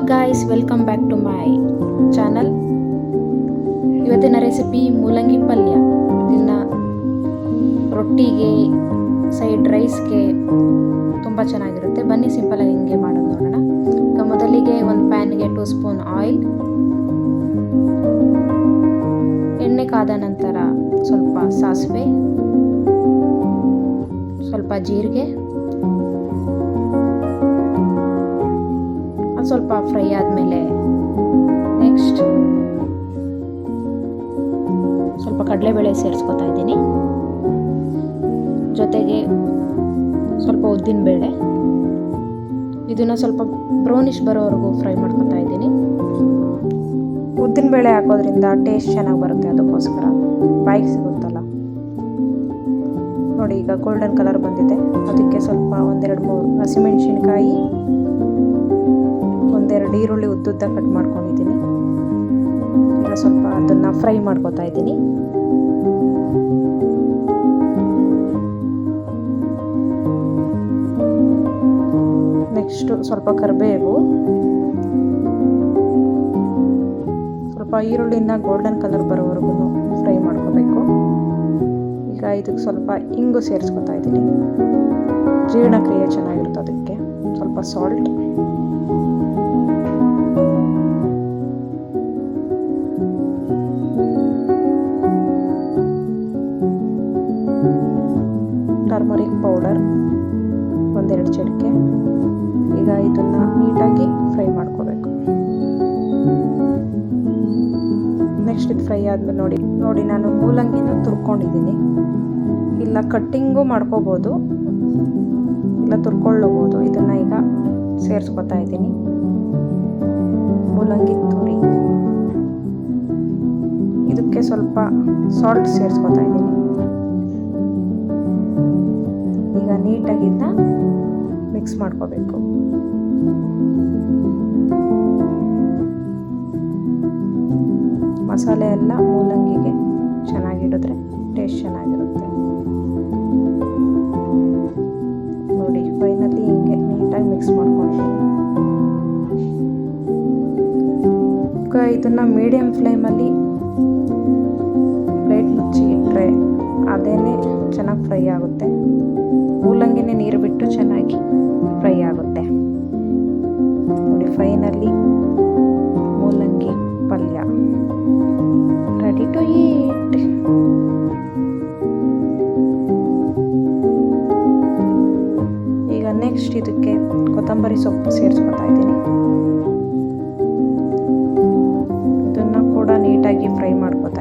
Guys welcome back to my channel ಇವತ್ತಿನ recipe ಮೂಲಂಗಿ ಪಲ್ಯ. ಇದನ್ನು ರೊಟ್ಟಿಗೆ ಸೈಡ್ ರೈಸ್ಗೆ ತುಂಬ ಚೆನ್ನಾಗಿರುತ್ತೆ. ಬನ್ನಿ ಸಿಂಪಲಾಗಿ ಹಿಂಗೆ ಮಾಡೋದು ನೋಡೋಣ. ಮೊದಲಿಗೆ ಒಂದು ಪ್ಯಾನ್ಗೆ ಟೂ ಸ್ಪೂನ್ ಆಯಿಲ್ ಎಣ್ಣೆ ಕಾದ ನಂತರ ಸ್ವಲ್ಪ ಸಾಸಿವೆ. ಸ್ವಲ್ಪ ಜೀರಿಗೆ. ಸ್ವಲ್ಪ ಫ್ರೈ ಆದಮೇಲೆ ನೆಕ್ಸ್ಟ್ ಸ್ವಲ್ಪ ಕಡಲೆಬೇಳೆ ಸೇರಿಸ್ಕೊತಾ ಇದ್ದೀನಿ. ಜೊತೆಗೆ ಸ್ವಲ್ಪ ಉದ್ದಿನಬೇಳೆ ಇದನ್ನು ಸ್ವಲ್ಪ ಬ್ರೌನಿಶ್ ಬರೋವರೆಗೂ ಫ್ರೈ ಮಾಡ್ಕೊತಾ ಇದ್ದೀನಿ. ಉದ್ದಿನಬೇಳೆ ಹಾಕೋದ್ರಿಂದ ಟೇಸ್ಟ್ ಚೆನ್ನಾಗಿ ಬರುತ್ತೆ ಅದಕ್ಕೋಸ್ಕರ. ಬಾಯಿಗೆ ಸಿಗುತ್ತಲ್ಲ. ನೋಡಿ ಈಗ ಗೋಲ್ಡನ್ ಕಲರ್ ಬಂದಿದೆ. ಅದಕ್ಕೆ ಸ್ವಲ್ಪ ಒಂದೆರಡು ಮೂರು ಹಸಿಮೆಣಸಿನ್ಕಾಯಿ ಒಂದೆರಡು ಈರುಳ್ಳಿ ಉದ್ದುದ್ದ ಕಟ್ ಮಾಡ್ಕೊಂಡಿದ್ದೀನಿ. ಈಗ ಸ್ವಲ್ಪ ಅದನ್ನು ಫ್ರೈ ಮಾಡ್ಕೊತಾ ಇದ್ದೀನಿ. ನೆಕ್ಸ್ಟು ಸ್ವಲ್ಪ ಕರಿಬೇವು. ಸ್ವಲ್ಪ ಈರುಳ್ಳಿನ ಗೋಲ್ಡನ್ ಕಲರ್ ಬರೋವರೆಗೂ ಫ್ರೈ ಮಾಡ್ಕೋಬೇಕು. ಈಗ ಇದಕ್ಕೆ ಸ್ವಲ್ಪ ಇಂಗು ಸೇರಿಸ್ಕೊತಾ ಇದ್ದೀನಿ. ಜೀರ್ಣಕ್ರಿಯೆ ಚೆನ್ನಾಗಿರುತ್ತೆ ಅದಕ್ಕೆ. ಸ್ವಲ್ಪ ಸಾಲ್ಟ್ ಪೌಡರ್ ಒಂದೆರಡು ಚಿಟಿಕೆ. ಈಗ ಇದನ್ನು ನೀಟಾಗಿ ಫ್ರೈ ಮಾಡ್ಕೋಬೇಕು. ನೆಕ್ಸ್ಟ್ ಇದು ಫ್ರೈ ಆದಮೇಲೆ ನೋಡಿ ನೋಡಿ ನಾನು ಮೂಲಂಗಿನ ತುರ್ಕೊಂಡಿದ್ದೀನಿ. ಇಲ್ಲ ಕಟ್ಟಿಂಗು ಮಾಡ್ಕೋಬೋದು, ಇಲ್ಲ ತುರ್ಕೊಳ್ಳಬಹುದು. ಇದನ್ನು ಈಗ ಸೇರಿಸ್ಕೊತಾ ಇದ್ದೀನಿ. ಮೂಲಂಗಿ ತುರಿ. ಇದಕ್ಕೆ ಸ್ವಲ್ಪ ಸಾಲ್ಟ್ ಸೇರಿಸ್ಕೊತಾ ಇದ್ದೀನಿ. ಈಗ ನೀಟಾಗಿ ಇದನ್ನ ಮಿಕ್ಸ್ ಮಾಡ್ಕೋಬೇಕು. ಮಸಾಲೆ ಎಲ್ಲ ಮೂಲಂಗಿಗೆ ಚೆನ್ನಾಗಿಡಿದ್ರೆ ಟೇಸ್ಟ್ ಚೆನ್ನಾಗಿರುತ್ತೆ. ನೋಡಿ ಫೈನಲಿ ಹಿಂಗೆ ನೀಟಾಗಿ ಮಿಕ್ಸ್ ಮಾಡ್ಕೊಂಡಿದ್ದೀನಿ ಇದನ್ನು ಮೀಡಿಯಮ್ ಫ್ಲೇಮಲ್ಲಿ ಪ್ಲೇಟ್ ಮುಚ್ಚಿ ಇಟ್ಟರೆ ಅದೇ ಚೆನ್ನಾಗಿ ಫ್ರೈ ಆಗುತ್ತೆ. ಮೂಲಂಗಿನೇ ನೀರು ಬಿಟ್ಟು ಚೆನ್ನಾಗಿ ಫ್ರೈ ಆಗುತ್ತೆ. ನೋಡಿ ಫೈನಲಿ ಮೂಲಂಗಿ ಪಲ್ಯ. ರೆಡಿ ಟು ಈಟ್ ಈಗ ನೆಕ್ಸ್ಟ್ ಇದಕ್ಕೆ ಕೊತ್ತಂಬರಿ ಸೊಪ್ಪು ಸೇರಿಸ್ಕೊತಾ ಇದ್ದೀನಿ. ಇದನ್ನು ಕೂಡ ನೀಟಾಗಿ ಫ್ರೈ ಮಾಡ್ಕೊಂಡು